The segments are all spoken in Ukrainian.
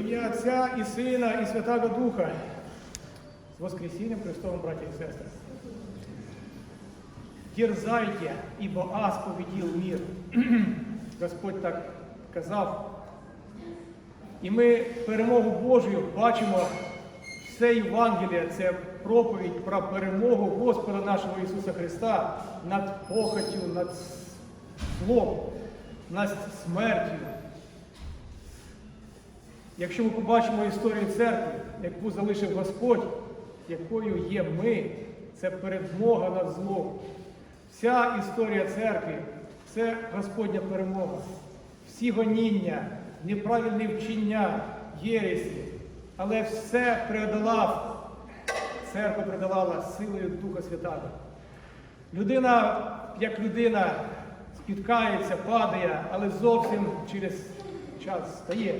ім'я Отця і Сина, і Святого Духа. З Воскресінням Христовим, браті і сестри. Дерзайте, ибо аз победил мир. Господь так казав. І ми перемогу Божою бачимо все Євангеліє, це проповідь про перемогу Господа нашого Ісуса Христа над похотю, над злом, над смертю. Якщо ми побачимо історію церкви, яку залишив Господь, якою є ми, це перемога над злом. Вся історія церкви це Господня перемога. Всі гоніння, неправильні вчення, єресі, але все преодолав, церква преодолала силою Духа Святого. Людина, як людина, спіткається, падає, але зовсім через час стає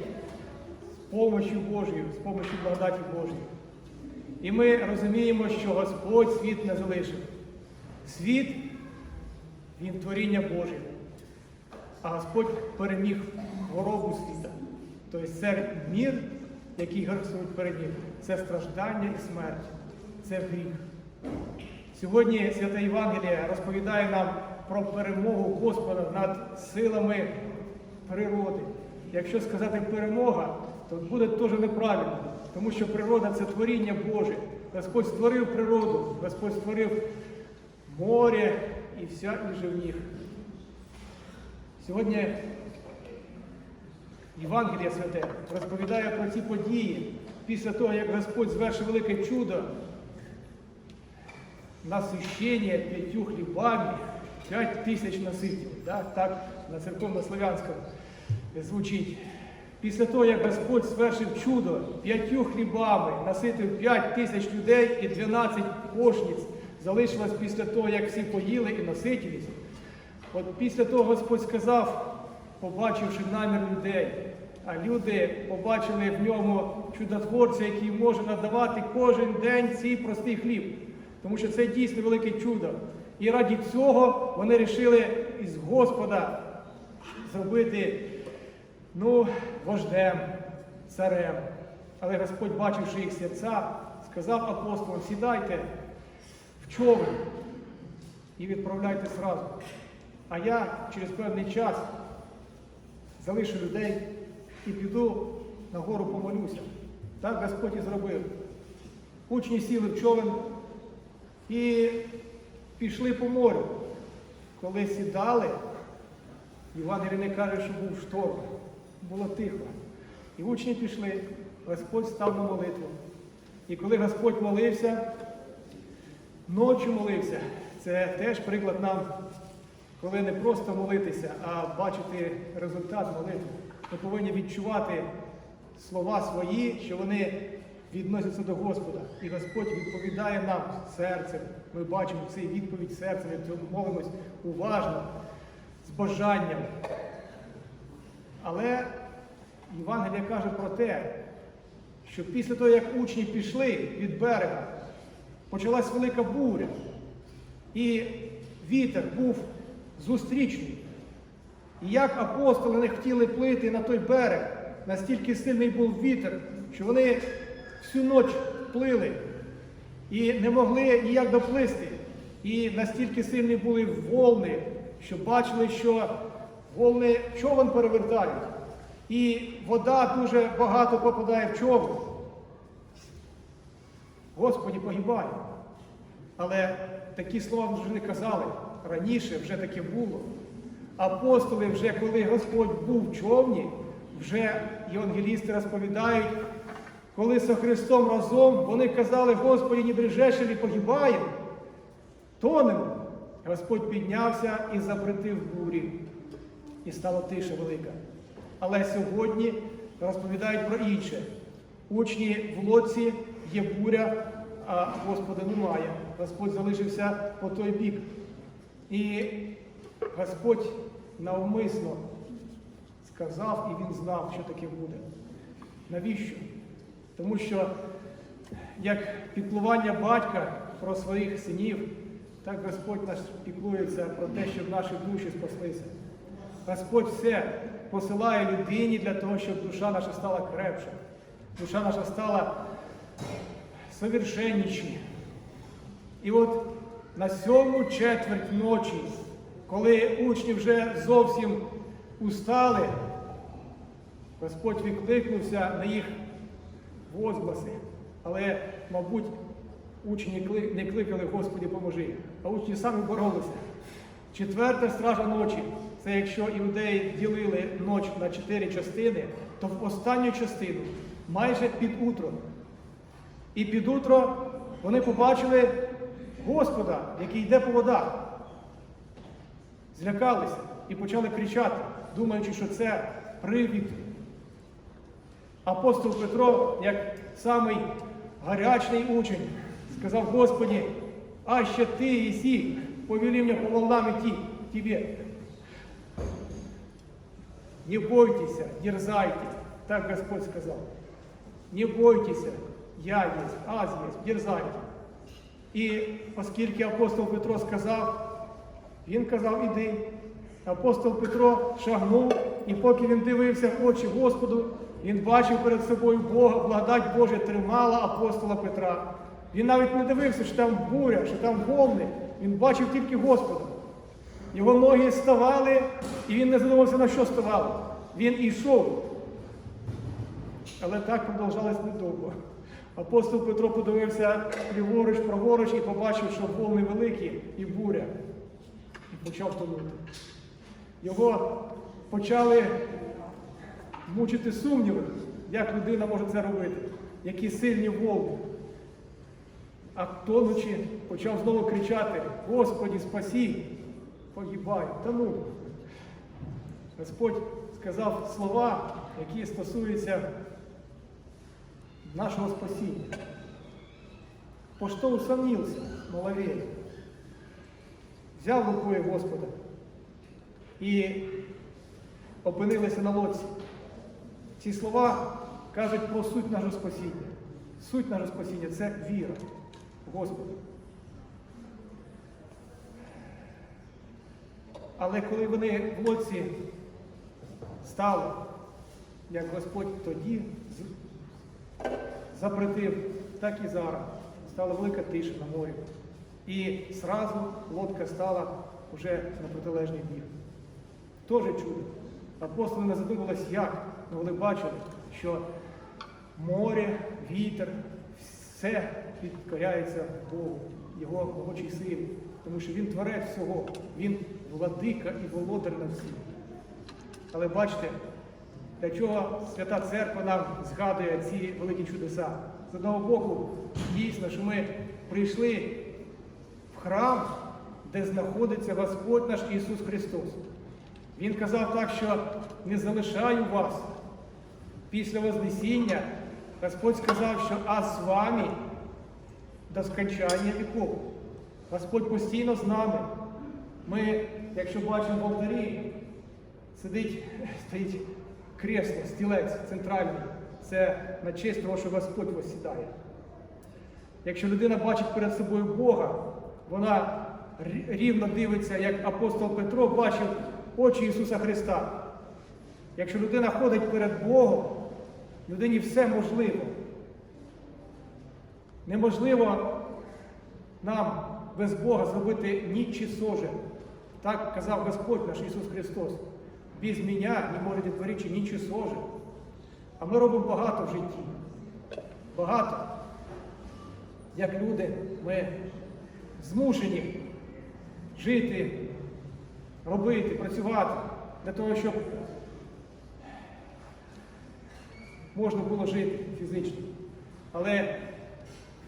з Божою, з помощю благодаті Божої. І ми розуміємо, що Господь світ не залишив. Світ він творіння Боже. А Господь переміг хворобу світа. Тобто це мір, який Господь переміг, це страждання і смерть, це гріх. Сьогодні Свята Євангелія розповідає нам про перемогу Господа над силами природи. Якщо сказати перемога, то буде теж неправильно, тому що природа це творіння Боже. Господь створив природу, Господь створив море і вся і живніх. Сьогодні Євангелія Святе розповідає про ці події після того, як Господь звершив велике чудо насищення п'ятью хлібами, п'ять тисяч наситів. Да? Так на церковно-славянському звучить. Після того, як Господь звершив чудо п'ятью хлібами, наситив п'ять тисяч людей і 12 кошниць, залишилось після того, як всі поїли і наситились. От після того Господь сказав, побачивши намір людей, а люди побачили в ньому чудотворця, який може надавати кожен день цей простий хліб. Тому що це дійсно велике чудо. І раді цього вони вирішили із Господа зробити ну, вождем, царем. Але Господь, бачивши їх серця, сказав апостолам, сідайте в човен і відправляйте сразу. А я через певний час залишу людей і піду на гору помолюся. Так Господь і зробив. Учні сіли в човен і пішли по морю. Коли сідали, Євангелій не каже, що був шторм. Було тихо. І учні пішли, Господь став на молитву. І коли Господь молився, ночі молився, це теж приклад нам, коли не просто молитися, а бачити результат молитви. Ми повинні відчувати слова свої, що вони відносяться до Господа. І Господь відповідає нам серцем. Ми бачимо цей відповідь серцем, ми молимось уважно, з бажанням. Але Євангелія каже про те, що після того, як учні пішли від берега, почалась велика буря. І вітер був зустрічний. І як апостоли не хотіли плити на той берег, настільки сильний був вітер, що вони всю ніч плили і не могли ніяк доплисти. І настільки сильні були волни, що бачили, що волни човен перевертають. І вода дуже багато попадає в човен. Господі погибає. Але такі слова вже не казали. Раніше вже таке було. Апостоли, вже коли Господь був в човні, вже євангелісти розповідають, коли з Христом разом вони казали, Господі, не брежеш і погибаємо, тонемо. Господь піднявся і запретив бурі. І стала тиша велика. Але сьогодні розповідають про інше. Учні в лодці є буря, а Господа немає. Господь залишився по той бік. І Господь навмисно сказав, і він знав, що таке буде. Навіщо? Тому що як піклування батька про своїх синів, так Господь наш піклується про те, щоб наші душі спаслися. Господь все посилає людині для того, щоб душа наша стала крепша, душа наша стала совершенніші. І от на сьому четверть ночі, коли учні вже зовсім устали, Господь відкликнувся на їх возгласи. Але, мабуть, учні не кликали Господі поможи, а учні самі боролися. Четверта стража ночі це якщо іудеї ділили ніч на чотири частини, то в останню частину, майже під утро. І під утро вони побачили Господа, який йде по водах. Злякалися і почали кричати, думаючи, що це привід. Апостол Петро, як самий гарячний учень, сказав Господі, а ще ти, Ісі, повели мене по волнам к тебе. Не бойтесь, дерзайте, так Господь сказал. Не бойтесь, я есть, аз есть, дерзайте. І оскільки апостол Петро сказав, він казав, іди. Апостол Петро шагнув, і поки він дивився в очі Господу, він бачив перед собою Бога, благодать Божа тримала апостола Петра. Він навіть не дивився, що там буря, що там волни. Він бачив тільки Господа. Його ноги ставали, і він не задумався, на що ставали. Він ішов. Але так продовжалось недовго. Апостол Петро подивився ліворуч, праворуч і побачив, що волни великі і буря. І почав тонути. Його почали мучити сумніви, як людина може це робити, які сильні волни. А тонучи, почав знову кричати: Господі, погибаю, тону. Господь сказав слова, які стосуються нашего спасения. По что усомнился маловерие? Взяв рукою Господа і опинилися на лодці. Ці слова кажуть про суть нашого спасіння. Суть нашого спасіння це віра в Господа. Але коли вони в лодці стали, як Господь тоді запретив, так і зараз. Стала велика тиша на морі. І зразу лодка стала вже на протилежний бік. Тоже чудо. Апостоли не задумувались, як, але вони бачили, що море, вітер, все підкоряється Богу, Його могочій силі. Тому що Він творець всього, Він владика і володар на всім. Але бачите, для чого Свята Церква нам згадує ці великі чудеса? З одного боку, дійсно, що ми прийшли в храм, де знаходиться Господь наш Ісус Христос. Він казав так, що не залишаю вас. Після Вознесіння Господь сказав, що а з вами до скончання віков. Господь постійно з нами. Ми, якщо бачимо в алтарі, сидить, стоїть кресло, стілець центральний. Це на честь того, що Господь восідає. Якщо людина бачить перед собою Бога, вона рівно дивиться, як апостол Петро бачив очі Ісуса Христа. Якщо людина ходить перед Богом, людині все можливо. Неможливо нам без Бога зробити нічого. Так казав Господь наш Ісус Христос. Без мене не можете творити нічого. А ми робимо багато в житті. Багато. Як люди, ми змушені жити, робити, працювати для того, щоб можна було жити фізично. Але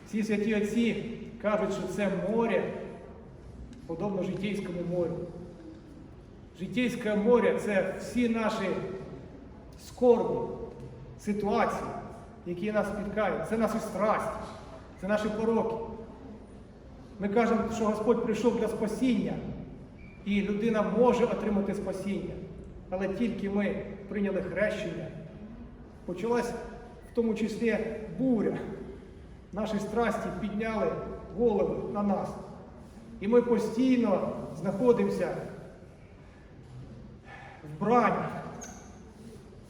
ці святі отці кажуть, що це море подобно житейському морю. Житейське море це всі наші скорби, ситуації, які нас спіткають. Це наші страсті, це наші пороки. Ми кажемо, що Господь прийшов для спасіння, і людина може отримати спасіння. Але тільки ми прийняли хрещення, почалась в тому числі буря. Наші страсті підняли голови на нас. І ми постійно знаходимося в брані,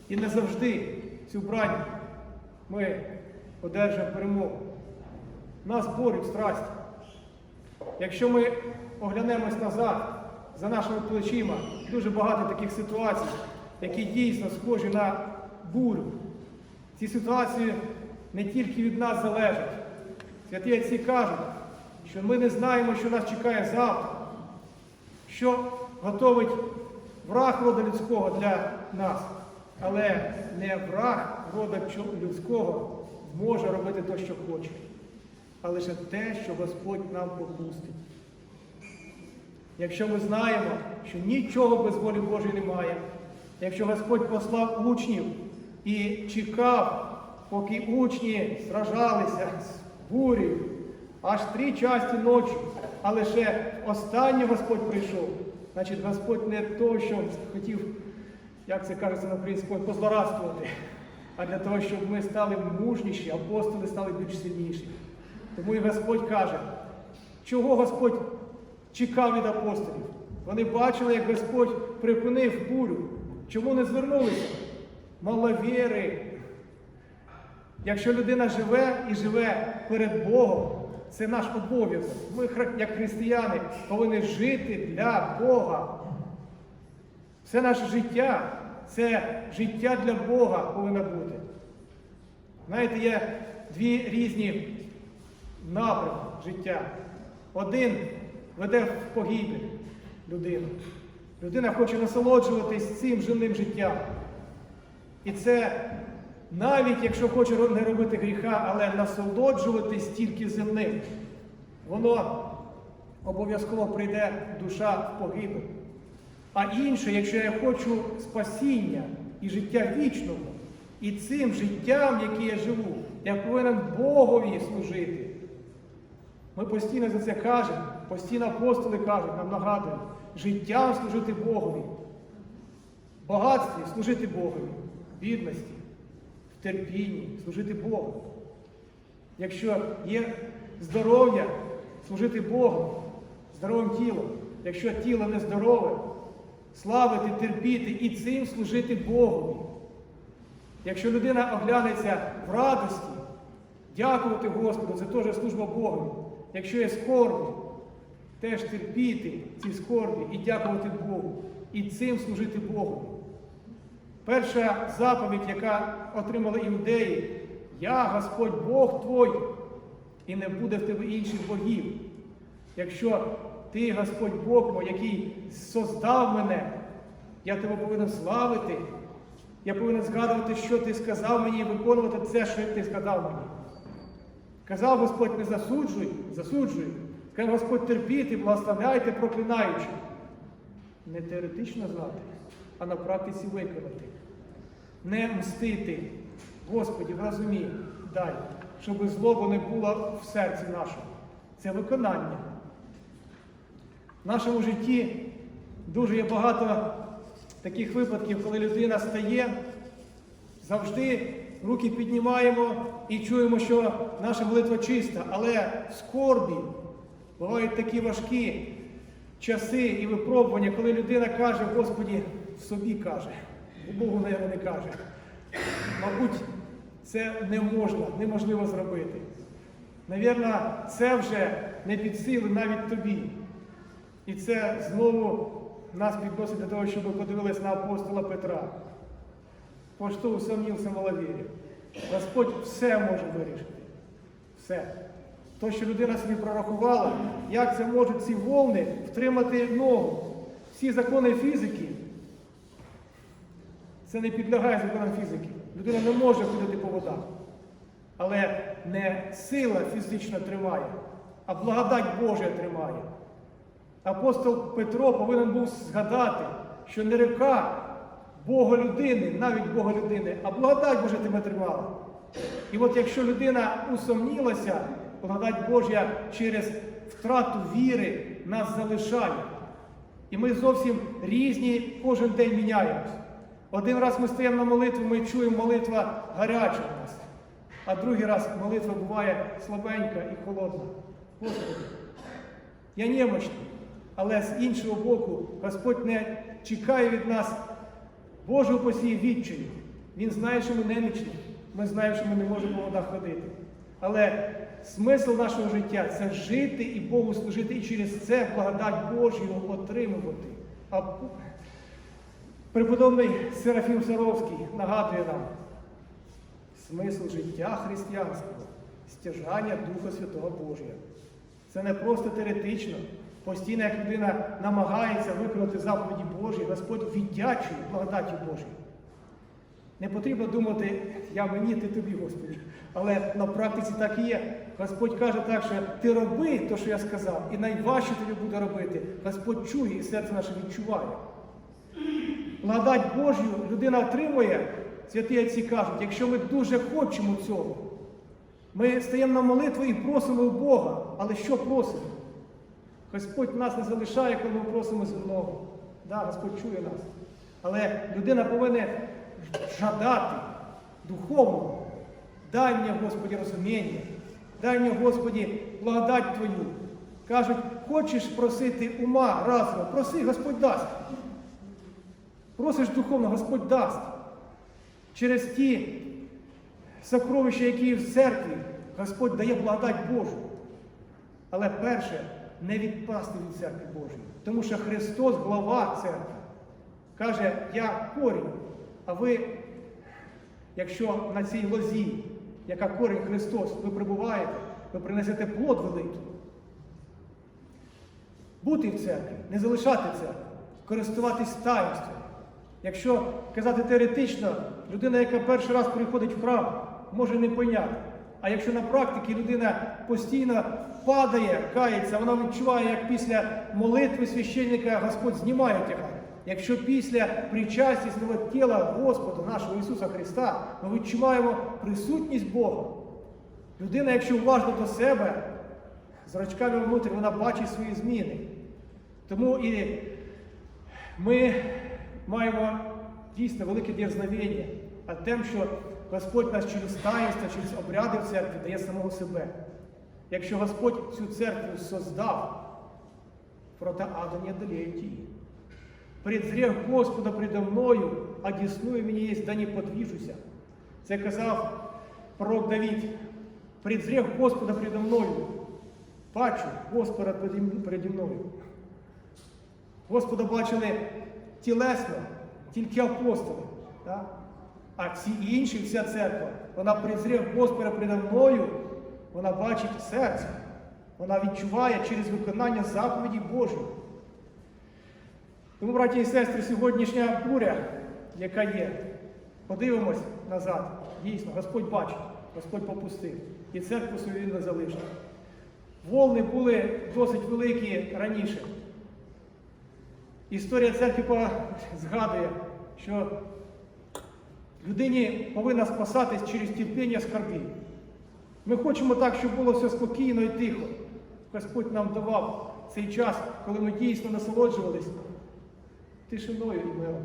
І не завжди цю брань ми одержимо перемогу. Нас борють страсті. Якщо ми оглянемось назад за нашими плечима, дуже багато таких ситуацій, які дійсно схожі на бурю. Ці ситуації не тільки від нас залежать. Святі отці кажуть, що ми не знаємо, що нас чекає завтра, що готовить враг роду людського для нас. Але не враг роду людського може робити те, що хоче, а лише те, що Господь нам попустить. Якщо ми знаємо, що нічого без волі Божої немає, якщо Господь послав учнів і чекав, поки учні сражалися бурею, аж три часті ночі, а лише останній Господь прийшов, значить Господь не то, що хотів, як це кажеться на українському, позлорадствувати, а для того, щоб ми стали мужніші, апостоли стали більш сильніші. Тому і Господь каже, чого Господь чекав від апостолів. Вони бачили, як Господь припинив бурю. Чому не звернулися? Маловіри. Якщо людина живе і живе перед Богом, це наш обов'язок. Ми, як християни, повинні жити для Бога. Все наше життя, це життя для Бога повинно бути. Знаєте, є дві різні напрямки життя. Один веде в погибель людину. Людина хоче насолоджуватись цим земним життям. І це навіть якщо хоче не робити гріха, але насолоджуватись тільки земним, воно обов'язково прийде душа в погибель. А інше, якщо я хочу спасіння і життя вічного, і цим життям, яке я живу, я повинен Богові служити. Ми постійно за це кажемо, постійно апостоли кажуть, нам нагадують, життям служити Богові, багатстві служити Богові, бідності, терпінні, служити Богу. Якщо є здоров'я, служити Богу, здоровим тілом. Якщо тіло не здорове, славити, терпіти і цим служити Богові. Якщо людина оглянеться в радості, дякувати Господу, це теж служба Богові. Якщо є скорбі, теж терпіти ці скорбі і дякувати Богу. І цим служити Богу. Перша заповідь, яка отримали іудеї, я Господь Бог твой, і не буде в тебе інших богів. Якщо ти, Господь Бог мой, який создав мене, я тебе повинен славити. Я повинен згадувати, що ти сказав мені, і виконувати це, що ти сказав мені. Казав Господь, не засуджуй, засуджуй. Сказав Господь терпіти, благословляйте, проклинаючи. Не теоретично знати, а на практиці виконати. Не мстити. Господі, розумій, дай, щоб злоба не було в серці нашому. Це виконання. В нашому житті дуже є багато таких випадків, коли людина стає, завжди руки піднімаємо і чуємо, що наша молитва чиста, але в скорбі бувають такі важкі часи і випробування, коли людина каже, Господі, собі каже, бо Богу, мабуть, не каже. Мабуть, це не можна, неможливо зробити. Навірно, це вже не під сили навіть тобі. І це знову нас підносить до того, щоб ми подивилися на апостола Петра. По що усомнівся маловірі. Господь все може вирішити. Все. То, що людина собі прорахувала, як це можуть ці волни втримати ногу. Всі закони фізики, це не підлягає законам фізики. Людина не може ходити по водах. Але не сила фізична тримає, а благодать Божа тримає. Апостол Петро повинен був згадати, що не река Бога людини, навіть Бога людини, а благодать Божа тебе тримала. І от якщо людина усомнілася, благодать Божа через втрату віри нас залишає. І ми зовсім різні кожен день міняємось. Один раз ми стоїмо на молитву, ми чуємо молитва гаряча в нас, а другий раз молитва буває слабенька і холодна. Господи, я немощний, але з іншого боку, Господь не чекає від нас Божого посії відчаю. Він знає, що ми немічні. Ми знаємо, що ми не можемо по водах ходити. Але смисл нашого життя це жити і Богу служити, і через це благодать Божу отримувати. Преподобний Серафім Саровський нагадує нам смисл життя християнського, стяжання Духа Святого Божого. Це не просто теоретично. Постійно, як людина намагається виконати заповіді Божі, Господь віддячує благодаті Божій. Не потрібно думати, я мені, ти тобі, Господи. Але на практиці так і є. Господь каже так, що ти роби те, що я сказав, і найважче тобі буде робити. Господь чує і серце наше відчуває. Благодать Божю людина отримує, святі отці кажуть, якщо ми дуже хочемо цього. Ми стаємо на молитву і просимо у Бога. Але що просимо? Господь нас не залишає, коли ми просимо земного. Да, Господь чує нас. Але людина повинна жадати духовно. Дай мені, Господі, розуміння, дай мені, Господі, благодать Твою. Кажуть, хочеш просити ума разом, проси, Господь дасть. Просиш духовно, Господь дасть. Через ті сокровища, які є в церкві, Господь дає благодать Божу. Але перше, не відпасти від церкви Божої. Тому що Христос глава церкви. Каже, я корінь, а ви, якщо на цій лозі, яка корінь Христос, ви прибуваєте, ви принесете плод великий. Бути в церкві, не залишати церкву, користуватись таїнством. Якщо казати теоретично, людина, яка перший раз приходить в храм, може не поняти. А якщо на практиці людина постійно падає, кається, вона відчуває, як після молитви священника Господь знімає тягар. Якщо після причасті свого тіла Господа нашого Ісуса Христа ми відчуваємо присутність Бога, людина, якщо уважно до себе, зрачками внутрі, вона бачить свої зміни. Тому і ми маємо дійсно велике дерзновення, а тим, що Господь нас через таїнство, через обряди в церкві дає самого себе. Якщо Господь цю церкву создав, проте ада не одолеет її. Предзрев Господа предо мною, а діснує мені є, да не подвіжуся. Це казав пророк Давід. Предзрев Господа предо мною. Бачу Господа переді мною. Господа бачили тілесно, тільки апостоли. Так? А всі інші, вся церква, вона презрів Господа передо мною, вона бачить серце. Вона відчуває через виконання заповіді Божої. Тому, браті і сестри, сьогоднішня буря, яка є, подивимось назад. Дійсно, Господь бачить, Господь попустив. І церкву свою не залишив. Волни були досить великі раніше. Історія церкви згадує, що людині повинна спасатись через терпіння скарбів. Ми хочемо так, щоб було все спокійно і тихо. Господь нам давав цей час, коли ми дійсно насолоджувалися тишиною і миром.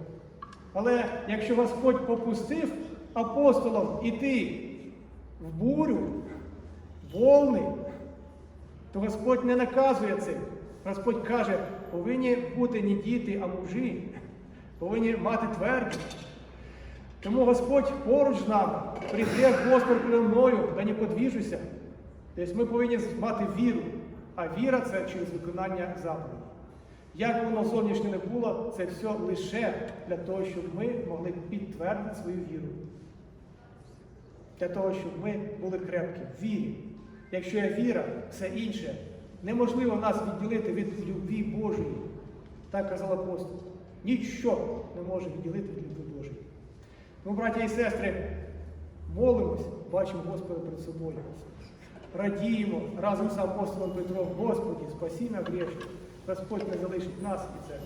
Але якщо Господь попустив апостолам іти в бурю, волни, то Господь не наказує цим. Господь каже, повинні бути не діти, а мужі, повинні мати твердість. Тому Господь поруч з нами, прийде Господь перед мною, та не подвіжуся. Тобто ми повинні мати віру, а віра це через виконання заповідей. Як воно зовнішнє не було, це все лише для того, щоб ми могли підтвердити свою віру. Для того, щоб ми були крепкі вірі. Якщо є віра, все інше, неможливо нас відділити від любві Божої. Так казав апостол. Ніщо не може відділити від любви Божої. Тому, браття і сестри, молимось, бачимо Господа перед собою. Радіємо разом з апостолом Петром, Господі, спасіння грішних. Господь не залишить нас і це.